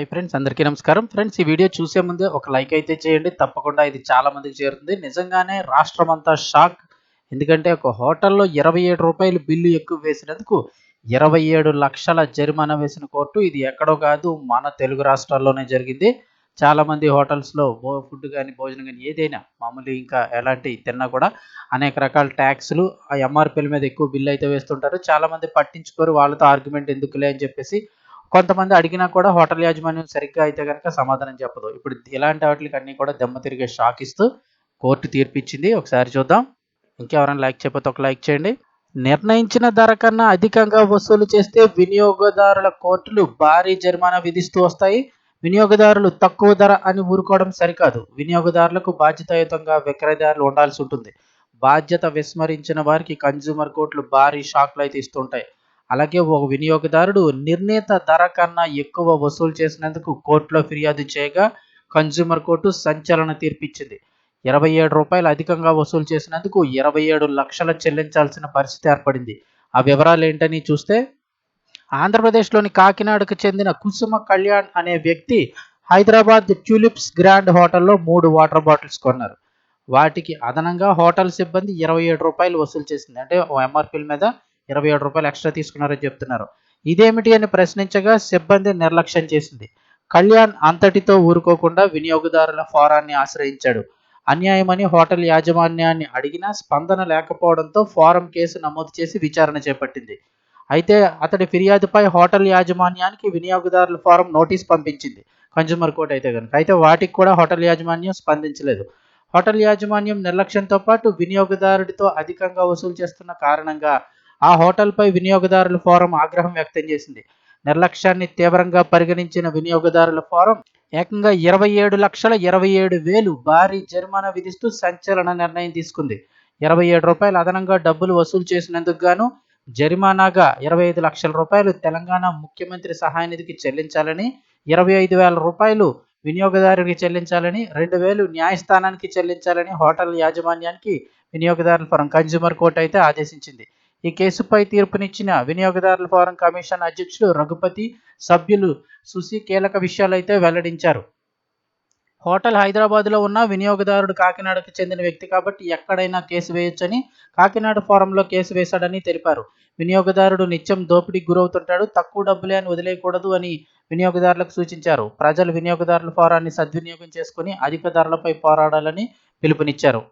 Hi friends అందరికీ నమస్కారం. Friends ఈ వీడియో చూసే ముందే ఒక లైక్ అయితే చేయండి. తప్పకుండా ఇది చాలా మందికి చేరుతుంది. నిజంగానే రాష్ట్రం అంతా షాక్ ఎందుకంటే ఒక హోటల్లో ఇరవై ఏడు రూపాయలు బిల్లు ఎక్కువ వేసినందుకు ఇరవై ఏడు లక్షల జరిమానా వేసిన కోర్టు ఇది ఎక్కడో కాదు మన తెలుగు రాష్ట్రాల్లోనే జరిగింది. చాలా మంది హోటల్స్లో ఫుడ్ కానీ భోజనం కానీ ఏదైనా మామూలు ఇంకా ఎలాంటి తిన్నా కూడా అనేక రకాల ట్యాక్స్లు ఆ ఎంఆర్పీల మీద ఎక్కువ బిల్లు అయితే వేస్తుంటారు. చాలా మంది పట్టించుకోరు వాళ్ళతో ఆర్గ్యుమెంట్ ఎందుకులే అని చెప్పేసి కొంతమంది అడిగినా కూడా హోటల్ యాజమాన్యం సరిగ్గా అయితే కనుక సమాధానం చెప్పదు. ఇప్పుడు ఇలాంటి వాటికి అన్ని కూడా దెమ్మ తిరిగే షాక్ ఇస్తూ కోర్టు తీర్పిచ్చింది. ఒకసారి చూద్దాం. ఇంకెవరైనా లైక్ చేయకపోతే ఒక లైక్ చేయండి. నిర్ణయించిన ధర కన్నా అధికంగా వసూలు చేస్తే వినియోగదారుల కోర్టులు భారీ జరిమానా విధిస్తూ వస్తాయి. వినియోగదారులు తక్కువ ధర అని ఊరుకోవడం సరికాదు. వినియోగదారులకు బాధ్యతాయుతంగా విక్రయదారులు ఉండాల్సి ఉంటుంది. బాధ్యత విస్మరించిన వారికి కన్జ్యూమర్ కోర్టులు భారీ షాక్లు అయితే ఇస్తుంటాయి అలాగే ఒక వినియోగదారుడు నిర్ణీత ధర కన్నా ఎక్కువ వసూలు చేసినందుకు కోర్టులో ఫిర్యాదు చేయగా కన్జ్యూమర్ కోర్టు సంచలన తీర్పిచ్చింది. ఇరవై ఏడు రూపాయలు అధికంగా వసూలు చేసినందుకు ఇరవై ఏడు లక్షలు చెల్లించాల్సిన పరిస్థితి ఏర్పడింది. ఆ వివరాలు ఏంటని చూస్తే ఆంధ్రప్రదేశ్లోని కాకినాడకు చెందిన కుసుమ కళ్యాణ్ అనే వ్యక్తి హైదరాబాద్ ట్యూలిప్స్ గ్రాండ్ హోటల్లో మూడు వాటర్ బాటిల్స్ కొన్నారు. వాటికి అదనంగా హోటల్ సిబ్బంది ఇరవై ఏడు రూపాయలు వసూలు చేసింది. అంటే ఎంఆర్పీల మీద ఇరవై ఏడు రూపాయలు ఎక్స్ట్రా తీసుకున్నారని చెప్తున్నారు. ఇదేమిటి అని ప్రశ్నించగా సిబ్బంది నిర్లక్ష్యం చేసింది. కళ్యాణ్ అంతటితో ఊరుకోకుండా వినియోగదారుల ఫోరాన్ని ఆశ్రయించాడు. అన్యాయమని హోటల్ యాజమాన్యాన్ని అడిగినా స్పందన లేకపోవడంతో ఫోరం కేసు నమోదు చేసి విచారణ చేపట్టింది. అయితే అతడి ఫిర్యాదుపై హోటల్ యాజమాన్యానికి వినియోగదారుల ఫోరం నోటీస్ పంపించింది. కన్జ్యూమర్ కోర్ట్ అయితే కనుక అయితే వాటికి కూడా హోటల్ యాజమాన్యం స్పందించలేదు. హోటల్ యాజమాన్యం నిర్లక్ష్యంతో పాటు వినియోగదారుడితో అధికంగా వసూలు చేస్తున్న కారణంగా ఆ హోటల్పై వినియోగదారుల ఫోరం ఆగ్రహం వ్యక్తం చేసింది. నిర్లక్ష్యాన్ని తీవ్రంగా పరిగణించిన వినియోగదారుల ఫోరం ఏకంగా ఇరవై ఏడు లక్షల ఇరవై ఏడు వేలు భారీ జరిమానా విధిస్తూ సంచలన నిర్ణయం తీసుకుంది. ఇరవై ఏడు రూపాయలు అదనంగా డబ్బులు వసూలు చేసినందుకు గాను జరిమానాగా ఇరవై ఐదు లక్షల రూపాయలు తెలంగాణ ముఖ్యమంత్రి సహాయ నిధికి చెల్లించాలని ఇరవై ఐదు వేల రూపాయలు వినియోగదారుడికి చెల్లించాలని రెండు వేలు న్యాయస్థానానికి చెల్లించాలని హోటల్ యాజమాన్యానికి వినియోగదారుల ఫోరం కన్జ్యూమర్ కోర్టు అయితే ఆదేశించింది. ఈ కేసుపై తీర్పునిచ్చిన వినియోగదారుల ఫోరం కమిషన్ అధ్యక్షుడు రఘుపతి సభ్యులు సుసి కీలక విషయాలైతే వెల్లడించారు. హోటల్ హైదరాబాద్లో ఉన్న వినియోగదారుడు కాకినాడకు చెందిన వ్యక్తి కాబట్టి ఎక్కడైనా కేసు వేయొచ్చని కాకినాడ ఫోరంలో కేసు వేశాడని తెలిపారు. వినియోగదారుడు నిత్యం దోపిడీకి గురవుతుంటాడు తక్కువ డబ్బులే అని వదిలేయకూడదు అని వినియోగదారులకు సూచించారు. ప్రజలు వినియోగదారుల ఫోరాన్ని సద్వినియోగం చేసుకుని అధిక ధరలపై పోరాడాలని పిలుపునిచ్చారు.